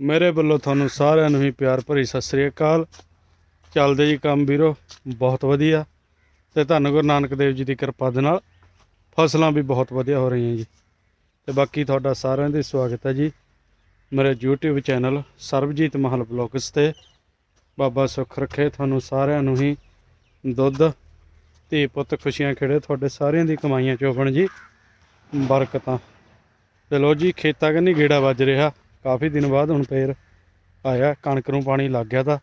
ਮੇਰੇ ਵੱਲੋਂ ਤੁਹਾਨੂੰ ਸਾਰਿਆਂ ਨੂੰ ਹੀ ਪਿਆਰ ਭਰੀ ਸਤਿ ਸ੍ਰੀ ਅਕਾਲ। ਚੱਲਦੇ ਜੀ ਕੰਮ ਵੀਰੋ, ਬਹੁਤ ਵਧੀਆ। ਤੇ ਧੰਨ ਗੁਰੂ ਨਾਨਕ ਦੇਵ ਜੀ ਦੀ ਕਿਰਪਾ ਦੇ ਨਾਲ ਫਸਲਾਂ ਵੀ ਬਹੁਤ ਵਧੀਆ ਹੋ ਰਹੀਆਂ ਜੀ। ਤੇ ਬਾਕੀ ਤੁਹਾਡਾ ਸਾਰਿਆਂ ਦਾ ਸਵਾਗਤ ਹੈ ਜੀ। ਮੇਰੇ YouTube ਚੈਨਲ ਸਰਬਜੀਤ ਮਹਲ ਬਲੌਗਸ ਤੇ ਬਾਬਾ ਸੁੱਖ ਰੱਖੇ ਤੁਹਾਨੂੰ ਸਾਰਿਆਂ ਨੂੰ ਹੀ ਦੁੱਧ, ਧੀ ਪੁੱਤ ਖੁਸ਼ੀਆਂ ਖੇੜੇ ਤੁਹਾਡੇ ਸਾਰਿਆਂ ਦੀ ਕਮਾਈਆਂ ਚੋਬਣ ਜੀ। ਬਰਕਤਾਂ। ਤੇ ਲੋ ਜੀ, ਖੇਤਾਂ ਕੰਨੀ ਗੇੜਾ ਵੱਜ ਰਿਹਾ। ਕਾਫੀ ਦਿਨ ਬਾਅਦ ਹੁਣ ਫੇਰ ਆਇਆ, ਕਣਕ ਨੂੰ ਪਾਣੀ ਲੱਗ ਗਿਆ ਤਾਂ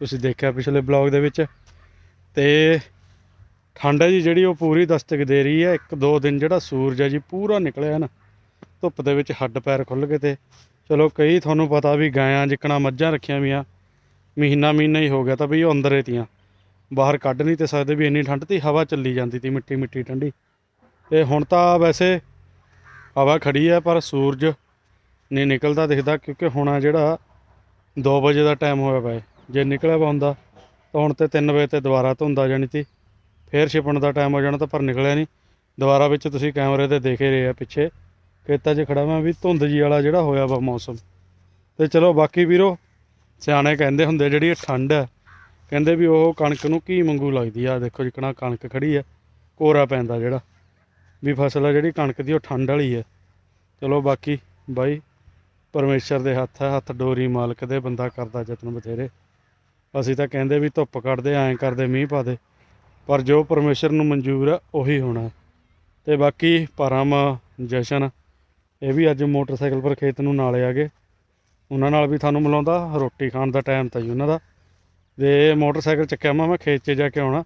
ਤੁਸੀਂ ਦੇਖਿਆ ਪਿਛਲੇ ਬਲੌਗ ਦੇ ਵਿੱਚ। ਤੇ ਠੰਡ ਹੈ ਜੀ, ਜਿਹੜੀ ਉਹ ਪੂਰੀ ਦਸਤਕ ਦੇ ਰਹੀ ਹੈ। ਇੱਕ ਦੋ ਦਿਨ ਜਿਹੜਾ ਸੂਰਜ ਹੈ ਜੀ, ਪੂਰਾ ਨਿਕਲਿਆ ਨਾ, ਧੁੱਪ ਦੇ ਵਿੱਚ ਹੱਡ ਪੈਰ ਖੁੱਲ ਗਏ ਤੇ। ਚਲੋ, ਕਈ ਤੁਹਾਨੂੰ ਪਤਾ ਵੀ ਗਾਇਆਂ ਜਿੱਕਣਾ ਮੱਝਾਂ ਰੱਖੀਆਂ ਵੀਆਂ ਮਹੀਨਾ ਮਹੀਨਾ ਹੀ ਹੋ ਗਿਆ ਤਾਂ ਵੀ ਉਹ ਅੰਦਰ ਹੀ ਤੀਆਂ। ਬਾਹਰ ਕੱਢ ਨਹੀਂ ਤੇ ਸਕਦੇ ਵੀ ਇੰਨੀ ਠੰਡ ਤੀ ਹਵਾ ਚੱਲੀ ਜਾਂਦੀ ਤੀ, ਮਿੱਟੀ ਮਿੱਟੀ ਠੰਡੀ। ਤੇ ਹੁਣ ਤਾਂ ਵੈਸੇ ਹਵਾ ਖੜੀ ਹੈ, ਪਰ ਸੂਰਜ ਨਹੀਂ ਨਿਕਲਦਾ ਦਿਖਦਾ ਕਿਉਂਕਿ ਹੁਣ ਜਿਹੜਾ 2 ਵਜੇ ਦਾ ਟਾਈਮ ਹੋਇਆ ਪਿਆ ਹੈ। ਜੇ ਨਿਕਲਿਆ ਵਾ ਹੁੰਦਾ ਤਾਂ ਹੁਣ ਤੇ 3 ਵਜੇ ਤੇ ਦੁਬਾਰਾ ਧੁੰਦ ਆ ਜਾਣੀ ਤੀ ਫੇਰ ਛਿਪਣ ਦਾ ਟਾਈਮ ਹੋ ਜਾਣਾ ਤਾਂ ਪਰ ਨਿਕਲਿਆ ਨਹੀਂ। ਦੁਬਾਰਾ ਵਿੱਚ ਤੁਸੀਂ ਕੈਮਰੇ ਤੇ ਦੇਖ ਰਹੇ ਆ ਪਿੱਛੇ। ਖੇਤਾਂ 'ਚ ਖੜਾ ਮੈਂ ਵੀ ਧੁੰਦ ਜੀ ਵਾਲਾ ਜਿਹੜਾ ਹੋਇਆ ਵਾ ਮੌਸਮ। ਤੇ ਚਲੋ ਬਾਕੀ ਵੀਰੋ, ਸਿਆਣੇ ਕਹਿੰਦੇ ਹੁੰਦੇ ਜਿਹੜੀ ਇਹ ਠੰਡ ਹੈ, ਕਹਿੰਦੇ ਵੀ ਉਹ ਕਣਕ ਨੂੰ ਕੀ ਮੰਗੂ ਲੱਗਦੀ ਆ। ਦੇਖੋ ਜਿਕਣਾ ਕਣਕ ਖੜੀ ਹੈ ਕੋਰਾ ਪੈਂਦਾ ਜਿਹੜਾ। ਵੀ ਫਸਲ ਆ ਜਿਹੜੀ ਕਣਕ ਦੀ ਉਹ ਠੰਡ ਵਾਲੀ ਹੈ ਚਲੋ ਬਾਕੀ ਬਾਈ ਪਰਮੇਸ਼ਰ ਦੇ ਹੱਥ ਹੈ, ਹੱਥ ਡੋਰੀ ਮਾਲਕ ਦੇ, ਬੰਦਾ ਕਰਦਾ ਯਤਨ ਬਥੇਰੇ। ਅਸੀਂ ਤਾਂ ਕਹਿੰਦੇ ਵੀ ਧੁੱਪ ਕੱਢਦੇ, ਐਂ ਕਰਦੇ, ਮੀਂਹ ਪਾ ਦੇ। ਪਰ ਜੋ ਪਰਮੇਸ਼ਰ ਨੂੰ ਮਨਜ਼ੂਰ ਹੈ ਉਹੀ ਹੋਣਾ। ਤੇ ਬਾਕੀ ਪਰਮ ਜਸ਼ਨ, ਇਹ ਵੀ ਅੱਜ ਮੋਟਰਸਾਈਕਲ ਪਰ ਖੇਤ ਨੂੰ ਨਾਲੇ ਆ ਗਏ। ਉਹਨਾਂ ਨਾਲ ਵੀ ਤੁਹਾਨੂੰ ਮਿਲਾਉਂਦਾ, ਰੋਟੀ ਖਾਣ ਦਾ ਟਾਈਮ ਤਾਂ ਜੀ ਉਹਨਾਂ ਦਾ। ਤੇ ਮੋਟਰਸਾਈਕਲ ਚੱਕਿਆ ਮੈਂ ਮੈਂ ਖੇਤ 'ਚ ਜਾ ਕੇ ਆਉਣਾ।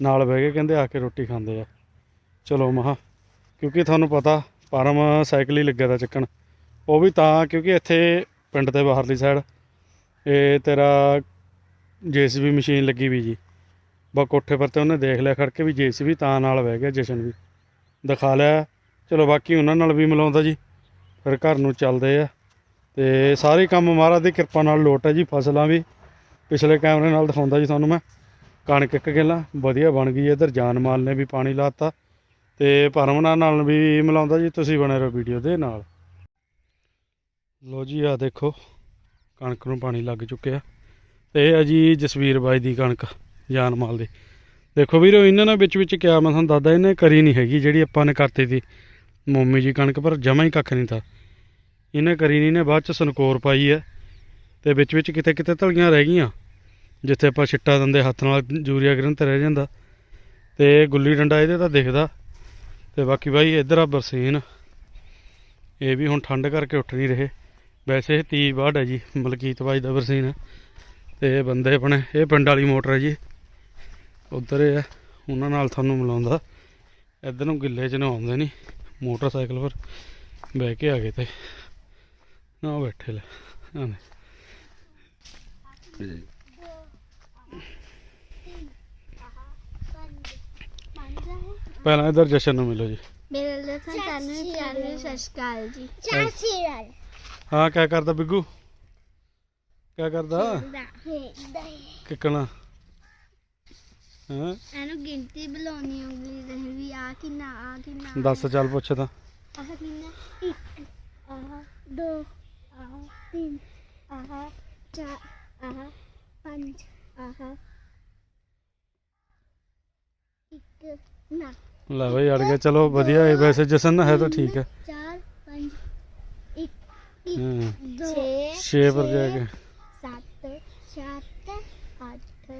ਨਾਲ ਬਹਿ ਕੇ ਕਹਿੰਦੇ ਆ ਕੇ ਰੋਟੀ ਖਾਂਦੇ ਆ। ਚਲੋ ਮਹਾ, ਕਿਉਂਕਿ ਤੁਹਾਨੂੰ ਪਤਾ ਪਰਮ ਸਾਈਕਲ ਹੀ ਲੱਗਿਆ ਦਾ ਚੱਕਣ। ਉਹ ਵੀ ਤਾਂ, ਕਿਉਂਕਿ ਇੱਥੇ ਪਿੰਡ ਦੇ ਬਾਹਰਲੀ ਸਾਈਡ ਇਹ ਤੇਰਾ ਜੇਸੀਬੀ ਮਸ਼ੀਨ ਲੱਗੀ ਵੀ ਜੀ। ਬਾ ਕੋਠੇ ਪਰ ਤੇ ਉਹਨੇ ਦੇਖ ਲਿਆ, ਖੜ ਕੇ ਵੀ ਜੇਸੀਬੀ ਤਾਂ ਨਾਲ ਬਹਿ ਗਿਆ ਜਸ਼ਨ ਵੀ। ਦਿਖਾ ਲਿਆ। ਚਲੋ ਬਾਕੀ ਉਹਨਾਂ ਨਾਲ ਵੀ ਮਿਲਾਉਂਦਾ ਜੀ। ਫਿਰ ਘਰ ਨੂੰ ਚੱਲਦੇ ਆ। ਤੇ ਸਾਰੇ ਕੰਮ ਮਹਾਰਾਜ ਦੀ ਕਿਰਪਾ ਨਾਲ ਲੋਟ ਹੈ ਜੀ, ਫਸਲਾਂ ਵੀ। ਪਿਛਲੇ ਕੈਮਰੇ ਨਾਲ ਦਿਖਾਉਂਦਾ ਜੀ ਤੁਹਾਨੂੰ ਮੈਂ। ਕਣਕ ਇੱਕ ਕਿੱਲਾ, ਵਧੀਆ ਬਣ ਗਈ ਇੱਧਰ ਜਾਨ ਮਾਲ ਨੇ ਵੀ ਪਾਣੀ ਲਾਤਾ। ਤੇ ਪਰਮਨਾ ਨਾਲ ਵੀ ਮਿਲਾਉਂਦਾ ਜੀ। ਤੁਸੀਂ ਬਣੇ ਰਹੋ ਵੀਡੀਓ ਦੇ ਨਾਲ। ਲੋ ਜੀ ਆ ਦੇਖੋ, ਕਣਕ ਨੂੰ ਪਾਣੀ ਲੱਗ ਚੁੱਕਿਆ। ਤੇ ਇਹ ਆ ਜੀ ਜਸਵੀਰ ਬਾਈ ਦੀ ਕਣਕ, ਜਾਨ ਮਾਲ ਦੀ। ਦੇਖੋ ਵੀਰੋ, ਇਹਨਾਂ ਨੇ ਵਿੱਚ ਵਿੱਚ ਕਿਹਾ, ਮੈਂ ਤੁਹਾਨੂੰ ਦੱਸਦਾ, ਇਹਨੇ ਕਰੀ ਨਹੀਂ ਹੈਗੀ, ਜਿਹੜੀ ਆਪਾਂ ਨੇ ਕਰਤੀ ਸੀ। ਮੰਮੀ ਜੀ ਕਣਕ, ਪਰ ਜਮਾ ਹੀ ਕੱਖ ਨਹੀਂ ਤਾ ਇਹਨੇ ਕਰੀ ਨਹੀਂ ਨੇ ਬਾਅਦ ਚ ਸਨਕੋਰ ਪਾਈ ਹੈ। ਤੇ ਵਿੱਚ ਵਿੱਚ ਕਿਤੇ ਕਿਤੇ ਧਲੀਆਂ ਰਹਿ ਗਈਆਂ, ਜਿੱਥੇ ਆਪਾਂ ਛਿੱਟਾ ਦਿੰਦੇ, ਹੱਥ ਨਾਲ ਯੂਰੀਆ ਗਿਰਨ ਤੇ ਰਹਿ ਜਾਂਦਾ। ਤੇ ਗੁੱਲੀ ਡੰਡਾ ਇਹਦੇ ਤਾਂ ਦਿਖਦਾ। ਤੇ ਬਾਕੀ ਬਾਈ, ਇੱਧਰ ਆ ਬਰਸੀਨ। ਇਹ ਵੀ ਹੁਣ ਠੰਡ ਕਰਕੇ ਉੱਠ ਨਹੀਂ ਰਹੇ। ਵੈਸੇ ਇਹ 30 ਵਾਟ ਹੈ ਜੀ ਮਲਕੀਤ ਬਾਈ ਦਾ ਬਰਸੀਨ ਹੈ ਤੇ ਇਹ ਬੰਦੇ ਆਪਣੇ ਇਹ ਪਿੰਡ ਵਾਲੀ ਮੋਟਰ ਹੈ ਜੀ। ਉਧਰ ਇਹ ਹੈ ਉਹਨਾਂ ਨਾਲ ਤੁਹਾਨੂੰ ਮਿਲਾਉਂਦਾ। ਇੱਧਰ ਨੂੰ ਗਿੱਲੇ 'ਚ ਨਹਾਉਂਦੇ ਨਹੀਂ ਮੋਟਰਸਾਈਕਲ ਪਰ ਬਹਿ ਕੇ ਆ ਗਏ ਤੇ। ਨਾ ਬੈਠੇ ਲੈ ਆਨੇ ਪਹਿਲਾਂ ਇੱਧਰ ਜਸ਼ਨ ਨੂੰ ਮਿਲੋ ਜੀ। ਮੇਰੇ ਲਖਨ ਤੁਹਾਨੂੰ ਪਿਆਰ ਨੂੰ ਸਤਿ ਸ਼੍ਰੀ ਅਕਾਲ ਜੀ। ਹਾਂ ਕਿਆ ਕਰਦਾ ਬਿੱਗੂ? ਕਿਆ ਕਰਦਾ? ਕਿੱਕਣਾ? ਹਾਂ? ਇਹਨੂੰ ਗਿਣਤੀ ਬੁਲਾਉਣੀ ਉਂਗਲੀ ਰਹੇ ਵੀ ਆ ਕਿੰਨਾ ਆ ਕਿੰਨਾ ਦੱਸ ਚੱਲ ਪੁੱਛ ਤਾਂ। ਆਹ ਕਿੰਨਾ? ਆਹ ਦੋ ਆਹ ਤਿੰਨ ਆਹ ਚਾਰ ਆਹ ਪੰਜ ਆਹ। ਇੱਕ ਨਾ। ਲੈ ਬਈ ਅੜ ਗਿਆ। ਚਲੋ ਵਧੀਆ ਹੈ ਵੈਸੇ ਜਸ਼ਨ ਹੈ ਤਾਂ ਠੀਕ ਹੈ। ਹਾਂ। ਦੋ 6 ਪਰ ਜਾ ਕੇ। ਸੱਤ ਸੱਤ ਅੱਠ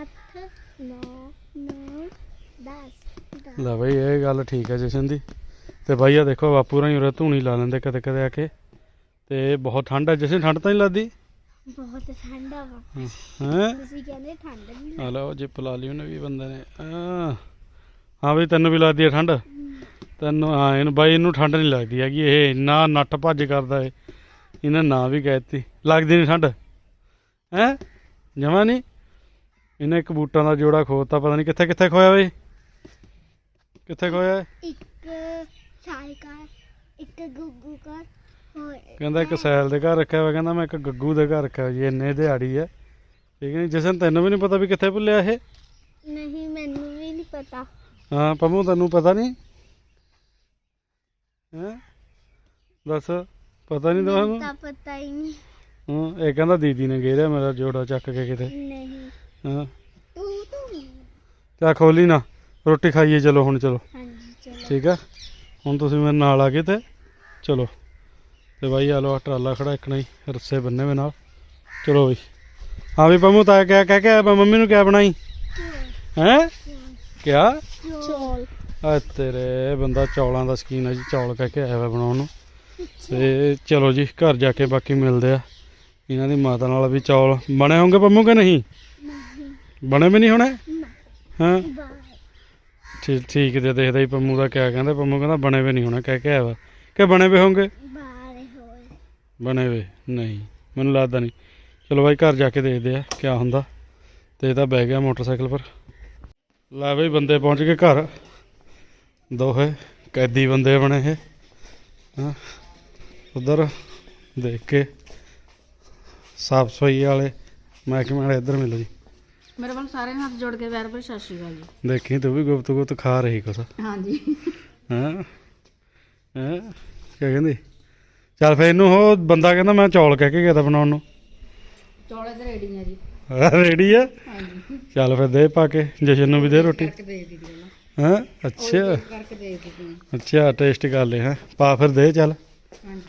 ਅੱਠ ਨੌ ਨੌ ਦਸ ਦਸ। ਲੈ ਬਈ ਇਹ ਗੱਲ ਠੀਕ ਹੈ ਜਸ਼ਨ ਦੀ। ਤੇ ਬਾਈ ਆ ਦੇਖੋ ਬਾਪੂ ਰਾਂ ਉਰੇ ਧੂਣੀ ਲਾ ਲੈਂਦੇ ਕਦੇ ਕਦੇ ਆ ਕੇ। ਤੇ ਬਹੁਤ ਠੰਡ ਹੈ ਜਸ਼ਨ ਠੰਡ ਤਾਂ ਨਹੀਂ ਲੱਗਦੀ? ਬਹੁਤ ਠੰਡਾ ਵਾ। ਹੈ ਤੁਸੀਂ ਕਹਿੰਦੇ ਠੰਡ ਨਹੀਂ ਆ ਲਓ ਜਿੱਪ ਲਾ ਲਈ ਉਹਨੇ ਵੀ ਬੰਦੇ ਨੇ। ਆ ਹਾਂ ਬਈ ਤੈਨੂੰ ਵੀ ਲੱਗਦੀ ਹੈ ਠੰਡ? ਤੈਨੂੰ ਹਾਂ ਇਹਨੂੰ ਬਾਈ ਇਹਨੂੰ ਠੰਡ ਨਹੀਂ ਲੱਗਦੀ ਹੈਗੀ। ਇਹ ਇੰਨਾ ਨੱਠ ਭੱਜ ਕਰਦਾ ਏ। ਇਹਨੇ ਨਾਂ ਵੀ ਕਹਿਤੀ ਲੱਗਦੀ ਨਹੀਂ ਠੰਡ। ਹੈ? ਜਮਾ ਨਹੀਂ ਇਹਨੇ ਇੱਕ ਬੂਟਾਂ ਦਾ ਜੋੜਾ ਖੋਤਾ ਪਤਾ ਨਹੀਂ ਕਿੱਥੇ ਕਿੱਥੇ ਖੋਇਆ ਬਈ? ਕਿੱਥੇ ਖੋਇਆ? ਇੱਕ ਸਾਈਕਲ ਇੱਕ ਗੁੱਗੂ ਕਰ ਹੋਏ ਕਹਿੰਦਾ ਇੱਕ ਸੈਲ ਦੇ ਘਰ ਰੱਖਿਆ ਹੋਇਆ ਕਹਿੰਦਾ ਮੈਂ ਇੱਕ ਗੱਗੂ ਦੇ ਘਰ ਰੱਖਿਆ ਜੀ ਇੰਨੇ ਦਿਹਾੜੀ ਹੈ ਠੀਕ ਹੈ ਜਸਨ ਤੈਨੂੰ ਵੀ ਨਹੀਂ ਪਤਾ ਵੀ ਕਿੱਥੇ ਭੁੱਲਿਆ ਇਹ? ਨਹੀਂ ਮੈਨੂੰ ਵੀ ਨਹੀਂ ਪਤਾ। ਹਾਂ ਪੰਮੂ ਤੈਨੂੰ ਪਤਾ ਨਹੀਂ ਹੈ? ਦੱਸ। ਪਤਾ ਨਹੀਂ ਤੁਹਾਨੂੰ ਤਾਂ ਪਤਾ ਹੀ ਨਹੀਂ। ਹਾਂ ਇਹ ਕਹਿੰਦਾ ਦੀਦੀ ਨੇ ਗੇਰਿਆ ਮੇਰਾ ਜੋੜਾ ਚੱਕ ਕੇ ਕਿਤੇ। ਨਹੀਂ। ਹਾਂ। ਤੂੰ ਤੂੰ। ਚਾ ਖੋਲੀ ਨਾ ਰੋਟੀ ਖਾਈਏ ਚਲੋ ਹੁਣ ਚਲੋ। ਹਾਂਜੀ ਚਲੋ। ਠੀਕ ਆ? ਹੁਣ ਤੁਸੀਂ ਮੇਰੇ ਨਾਲ ਆ ਗਏ ਤੇ ਚਲੋ। ਤੇ ਬਾਈ ਆ ਲੋ ਟਰਾਲਾ ਖੜਾ ਇੱਕ ਨਹੀਂ ਰੱਸੇ ਬੰਨੇ ਵੇ ਨਾਲ। ਚਲੋ ਬਈ। ਹਾਂ ਵੀ ਪੰਮੂ ਤਾਂ ਕਿਆ ਕਹਿ ਕੇ ਵਾ ਮੰਮੀ ਨੂੰ ਕਿਆ ਬਣਾਈ? ਹੈ? ਕਿਆ? ਚੋਲ। ਆ ਤੇਰੇ ਬੰਦਾ ਚੌਲਾਂ ਦਾ ਸ਼ਕੀਨ ਆ ਜੀ ਚੌਲ ਕਹਿ ਕੇ ਆਇਆ ਵਾ ਬਣਾਉਣ ਨੂੰ। ਤੇ ਚਲੋ ਜੀ ਘਰ ਜਾ ਕੇ ਬਾਕੀ ਮਿਲਦੇ ਆ। ਇਹਨਾਂ ਦੀ ਮਾਤਾ ਨਾਲ ਵੀ ਚੌਲ ਬਣੇ ਹੋਣਗੇ ਪੰਮੂ ਕਿ ਨਹੀਂ? ਬਣੇ ਵੀ ਨਹੀਂ ਹੋਣੇ? ਹਾਂ? ਠੀਕ ਠੀਕ ਜੇ ਦੇਖਦਾ ਹੀ ਪੰਮੂ ਦਾ ਕਿਆ ਕਹਿੰਦਾ ਪੰਮੂ ਕਹਿੰਦਾ ਬਣੇ ਵੇ ਨਹੀਂ ਹੋਣਾ ਕਹਿ ਕੇ ਆਇਆ ਵਾ। ਕਿ ਬਣੇ ਵੇ ਹੋਣਗੇ? ਬਣੇ ਵੇ ਨਹੀਂ ਮੈਨੂੰ ਲੱਗਦਾ ਨਹੀਂ। ਚਲੋ ਬਾਈ ਘਰ ਜਾ ਕੇ ਦੇਖਦੇ ਆ ਕਿਆ ਹੁੰਦਾ। ਤੇ ਇਹ ਤਾਂ ਬਹਿ ਗਿਆ ਮੋਟਰਸਾਈਕਲ ਪਰ। ਲੈ ਬਈ ਬੰਦੇ ਪਹੁੰਚ ਗਏ ਘਰ। ਦੋਹੇ ਕੈਦੀ ਬੰਦੇ ਬਣੇ ਇਹ। ਹਾਂ? ਉਧਰ ਦੇਖ ਕੇ ਸਾਫ਼ ਸਫ਼ਾਈ ਵਾਲੇ ਮਹਿਕਮੇ ਵਾਲੇ ਇੱਧਰ ਮਿਲੋ ਜੀ। ਮੇਰੇ ਵੱਲ ਸਾਰੇ ਹੱਥ ਜੋੜ ਕੇ ਵੈਰ ਪਰ ਸਤਿ ਸ਼੍ਰੀ ਅਕਾਲ ਜੀ। ਦੇਖੀ ਤੂੰ ਵੀ ਗੁਪਤ ਗੁਪਤ ਖਾ ਰਹੀ ਕੁਛ। ਹਾਂਜੀ। ਹਾਂ? ਹਾਂ? ਕੀ ਕਹਿੰਦੀ? ਚੱਲ ਫੇਰ ਇਹਨੂੰ ਉਹ ਬੰਦਾ ਕਹਿੰਦਾ ਮੈਂ ਚੌਲ ਕਹਿ ਕੇ ਗਿਆ ਤਾਂ ਬਣਾਉਣ ਨੂੰ। ਚੌਲੇ ਤੇ ਰੈਡੀ ਆ ਜੀ। ਰੈਡੀ ਆ? ਹਾਂਜੀ। ਚੱਲ ਫਿਰ ਦੇ ਪਾ ਕੇ ਜਸ਼ਨ ਨੂੰ ਵੀ ਦੇ ਰੋਟੀ। ਕਰਕੇ ਦੇ ਦਿੱਤੀ ਪਹਿਲਾਂ ਹਾਂ? ਅੱਛਾ। ਕਰਕੇ ਦੇ ਦਿੱਤੀ ਅੱਛਾ ਟੇਸਟ ਕਰ ਲੈ ਹਾਂ? ਪਾ ਫਿਰ ਦੇ ਚੱਲ। ਹਾਂਜੀ।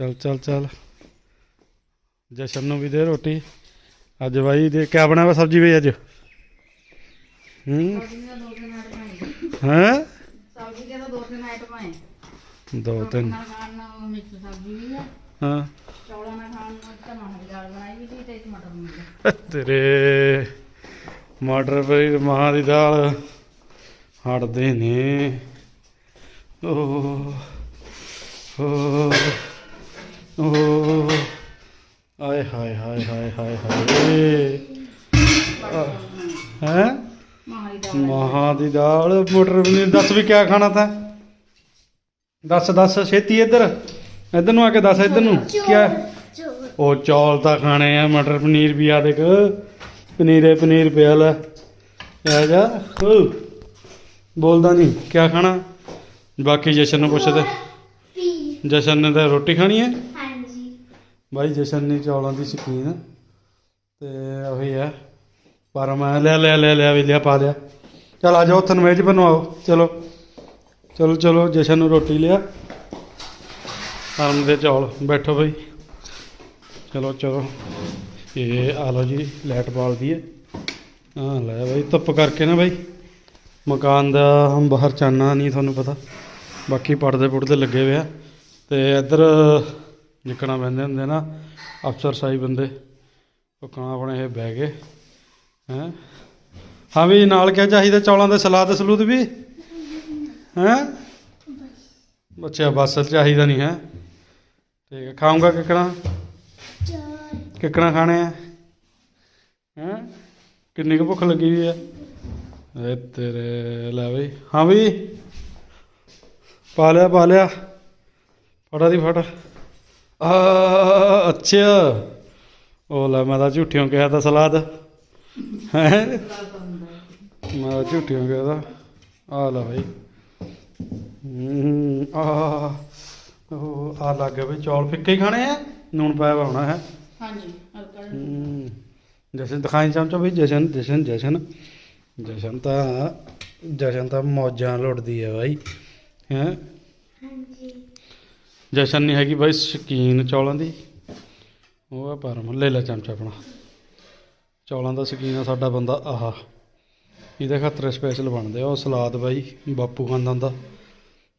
ਚੱਲ ਚੱਲ ਚੱਲ। ਜਸ਼ਨ ਨੂੰ ਵੀ ਦੇ ਰੋਟੀ। ਅੱਜ ਬਾਈ ਦੇ ਕਿਆ ਬਣਿਆ ਵਾ ਸਬਜ਼ੀ ਵੀ ਅੱਜ? ਹੂੰ? ਹਾਂ? ਸਬਜ਼ੀ ਦੇ ਤਿੰਨ ਆਈਟਮ ਆਏ। ਦੋ ਤਿੰਨ। ਨਾਲ ਖਾਣ ਨੂੰ ਮਿਕਸ ਸਬਜ਼ੀ ਵੀ ਆ। ਹਾਂ। ਚੌਲਾਂ ਨਾਲ ਖਾਣ ਨੂੰ ਤਾਂ ਮਾਂ ਦੀ ਦਾਲ ਬਣਾਈ ਵੀ ਸੀ ਤੇ ਇੱਕ ਮਟਰ ਪਨੀਰ। ਤੇਰੇ ਮਟਰ ਪਨੀਰ ਮਾਂ ਦੀ ਦਾਲ ਹਟਦੇ ਨੇ। ਓ ਓ ਓ ਆਏ ਹਾਏ ਹਾਏ ਹਾਏ ਹਾਏ ਹਾਏ। ਹੈ? ਮਾਂ ਦੀ ਦਾਲ ਮਟਰ ਪਨੀਰ ਦੱਸ ਵੀ ਕਿਆ ਖਾਣਾ ਤਾਂ? ਦੱਸ ਦੱਸ ਛੇਤੀ ਇੱਧਰ। ਇੱਧਰ ਨੂੰ ਆ ਕੇ ਦੱਸ ਇੱਧਰ ਨੂੰ। ਕਿਆ? ਉਹ ਚੌਲ ਤਾਂ ਖਾਣੇ ਆ ਮਟਰ ਪਨੀਰ ਵੀ ਆ ਦੇਖ। ਪਨੀਰੇ ਪਨੀਰ ਪਿਆ ਲੈ। ਆ ਜਾ ਬੋਲਦਾ ਨਹੀਂ ਕਿਆ ਖਾਣਾ? ਬਾਕੀ ਜਸ਼ਨ ਨੂੰ ਪੁੱਛਦੇ। ਜਸ਼ਨ ਨੇ ਤਾਂ ਰੋਟੀ ਖਾਣੀ ਹੈ? ਬਾਈ ਜਸ਼ਨ ਨੇ ਚੌਲਾਂ ਦੀ ਸ਼ੌਕੀਨ। ਤੇ ਉਹੀ ਹੈ। ਪਰ ਮੈਂ ਲੈ ਲੈ ਲੈ ਲਿਆ ਵੀ ਲਿਆ, ਪਾ ਲਿਆ। ਚਲ ਆ ਜਾਓ ਤੁਹਾਨੂੰ ਮੇਜ਼ ਬਣਵਾਓ। ਚਲੋ ਚਲੋ ਚਲੋ, ਜਸ਼ਨ ਨੂੰ ਰੋਟੀ ਲਿਆ। ਆਲਮ ਦੇ ਚੌਲ, ਬੈਠੋ ਬਈ। ਚਲੋ ਚਲੋ। ਇਹ ਆ ਲਓ ਜੀ, ਲਾਈਟ ਬਾਲਦੀ ਹੈ। ਹਾਂ, ਲੈ ਬਈ, ਧੁੱਪ ਕਰਕੇ ਨਾ ਬਈ। ਮਕਾਨ ਦਾ ਹਮ ਬਾਹਰ ਚਾਨਣਾ ਨਹੀਂ, ਤੁਹਾਨੂੰ ਪਤਾ। ਬਾਕੀ ਪਰਦੇ ਪੁਰਦੇ ਲੱਗੇ ਹੋਏ ਆ। ਤੇ ਇੱਧਰ ਜਿੱਕਣਾ ਬੰਦੇ ਹੁੰਦੇ ਨਾ, ਅਫਸਰ ਸਾਈ ਬੰਦੇ, ਉਹ ਕਾਂ ਆਪਣੇ ਇਹ ਬਹਿ ਗਏ, ਹੈਂ। ਹਾਂ ਵੀ ਨਾਲ ਕਿਆ ਚਾਹੀਦਾ, ਚੌਲਾਂ ਦੇ ਸਲਾਦ ਸਲੂਦ ਵੀ? ਹੈਂ? ਅੱਛਾ, ਬਸ ਚਾਹੀਦਾ ਨਹੀਂ, ਹੈ। ਠੀਕ ਹੈ ਖਾਉਂਗਾ ਕਿੱਕਣਾ? ਚੋਲ ਕਿੱਕਣਾ ਖਾਣੇ ਆ? ਹੈਂ? ਕਿੰਨੀ ਕੁ ਭੁੱਖ ਲੱਗੀ ਹੋਈ ਹੈ ਤੇਰੇ, ਲੈ ਬਈ। ਹਾਂ ਵੀ ਪਾ ਲਿਆ ਪਾ ਲਿਆ। ਫੜਾ ਦੀ ਫੜ ਆ ਅੱਛਾ। ਉਹ ਲੈ ਮੈਂ ਤਾਂ ਝੂਠਿਓਂ ਕਿਹਾ ਤਾਂ ਸਲਾਦ। ਹੈ? ਮੈਂ ਤਾਂ ਝੂਠਿਓਂ ਕਿਹਾ ਤਾਂ। ਆ ਲੈ ਭਾਈ ਹੂੰ ਆ ਉਹ ਆ ਲੱਗ ਗਿਆ ਵੀ ਚੌਲ। ਫਿੱਕੇ ਹੀ ਖਾਣੇ ਆ? ਨੂਣ ਪਾਇਆ ਹੋਣਾ ਹੈ। ਹਾਂਜੀ ਹਲਕਾ ਜਸ਼ਨ ਦਿਖਾਈ ਚਮਚਾ ਵੀ ਜਸ਼ਨ ਜਸ਼ਨ ਜਸ਼ਨ। ਜਸ਼ਨ ਤਾਂ ਜਸ਼ਨ ਤਾਂ ਮੌਜਾਂ ਲੁੱਟਦੀ ਹੈ ਬਾਈ। ਹੈ? ਜਸ਼ਨ ਨਹੀਂ ਹੈਗੀ ਬਾਈ ਸ਼ਕੀਨ ਚੌਲਾਂ ਦੀ। ਉਹ ਆ ਪਰਮ ਲੈ ਲੈ ਚਮਚਾ ਆਪਣਾ। ਚੌਲਾਂ ਦਾ ਸ਼ਕੀਨ ਆ ਸਾਡਾ ਬੰਦਾ ਆਹਾ। ਇਹਦੇ ਖਾਤਰ ਸਪੈਸ਼ਲ ਬਣਦੇ ਆ ਉਹ ਸਲਾਦ ਬਾਈ ਬਾਪੂ ਖਾਂਦਾ ਹੁੰਦਾ।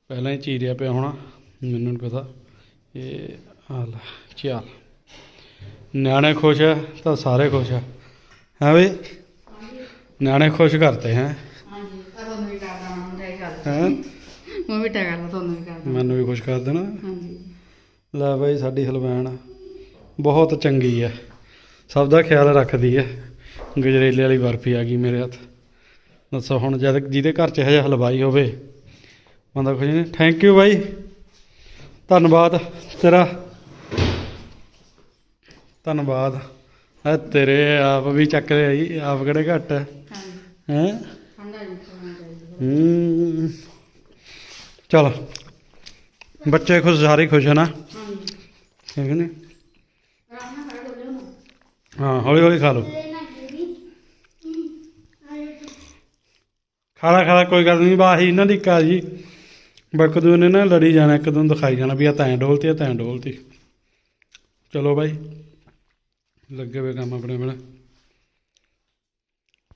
ਪਹਿਲਾਂ ਹੀ ਚੀਰਿਆ ਪਿਆ ਹੋਣਾ ਮੈਨੂੰ ਨਹੀਂ ਪਤਾ। ਇਹ ਆ ਲੈ ਚੱਲ। ਨਿਆਣੇ ਖੁਸ਼ ਆ ਤਾਂ ਸਾਰੇ ਖੁਸ਼ ਆ। ਹੈ ਬਈ? ਨਿਆਣੇ ਖੁਸ਼ ਕਰਤੇ ਹੈ। ਹਾਂਜੀ ਤੁਹਾਨੂੰ ਵੀ ਕਰਦਾ ਹਾਂ ਟਰਾਈ ਕਰ ਹੈ? ਮੈਂ ਟਰਾਈ ਕਰਦਾ ਤੁਹਾਨੂੰ ਵੀ ਕਰਦਾ ਮੈਨੂੰ ਵੀ ਖੁਸ਼ ਕਰ ਦੇਣਾ। ਹਾਂਜੀ। ਲੈ ਬਾਈ ਸਾਡੀ ਹਲਵੈਣ ਬਹੁਤ ਚੰਗੀ ਹੈ ਸਭ ਦਾ ਖਿਆਲ ਰੱਖਦੀ ਹੈ ਗਜਰੇਲੇ ਵਾਲੀ ਬਰਫੀ ਆ ਗਈ ਮੇਰੇ ਹੱਥ। ਦੱਸੋ ਹੁਣ ਜਦ ਜਿਹਦੇ ਘਰ 'ਚ ਹਜੇ ਹਲਵਾਈ ਹੋਵੇ ਬੰਦਾ ਖੁਸ਼ ਨਹੀਂ ਥੈਂਕ ਯੂ ਬਾਈ। ਧੰਨਵਾਦ ਤੇਰਾ। ਧੰਨਵਾਦ। ਆ ਤੇਰੇ ਆਪ ਵੀ ਚੱਕ ਰਹੇ ਆਈ ਆਪ ਕਿਹੜੇ ਘੱਟ ਹੈ? ਹੈਂ? ਜੀ ਹੂੰ। ਚਲ ਬੱਚੇ ਖੁਸ਼ ਸਾਰੇ ਖੁਸ਼ ਹੈ ਨਾ? ਠੀਕ ਨੇ? ਹਾਂ ਹੌਲੀ ਹੌਲੀ ਖਾ ਲਓ ਖਾਲਾ ਖਾਲਾ ਕੋਈ ਗੱਲ ਨਹੀਂ ਬਾਹੀ ਇਹਨਾਂ ਦੀ ਕਾ ਜੀ ਬਕ ਦੂ ਨੇ ਨਾ ਲੜੀ ਜਾਣਾ ਇੱਕ ਦੂੰ ਦਿਖਾਈ ਜਾਣਾ ਵੀ ਆ ਤੈਂ ਡੋਲਤੀ ਆ ਤੈਂ ਡੋਲਤੀ। ਚਲੋ ਬਾਈ ਲੱਗੇ ਵੇ ਕੰਮ ਆਪਣੇ ਬਣਾ